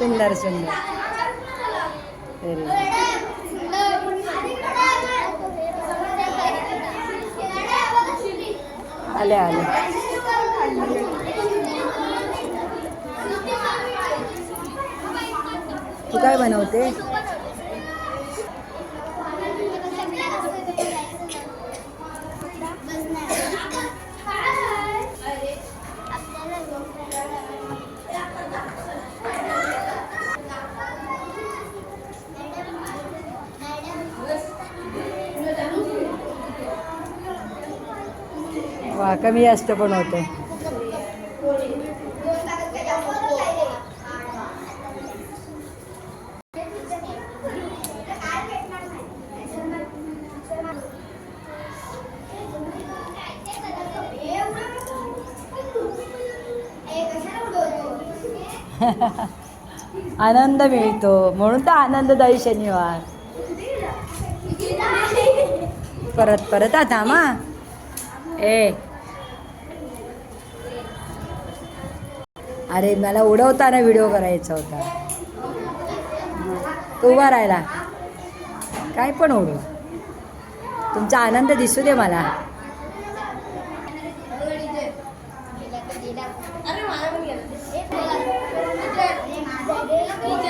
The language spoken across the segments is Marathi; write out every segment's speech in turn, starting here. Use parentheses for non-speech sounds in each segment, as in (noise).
सुंदर सुंदर. व्हेरी आले आले. तू काय बनवते? वा कमी जास्त पण होते. (laughs) आनंद मिळतो. म्हणून तर आनंददायी शनिवार. परत परत आता मा? ए अरे मला उडवताना व्हिडिओ करायचा होता. तो उभा राहिला. काय पण उडव. तुमचा आनंद दिसू दे मला. अरे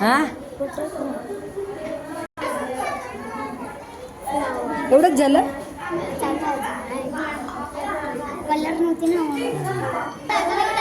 हा? एवढंच झालं? कलर नव्हती ना.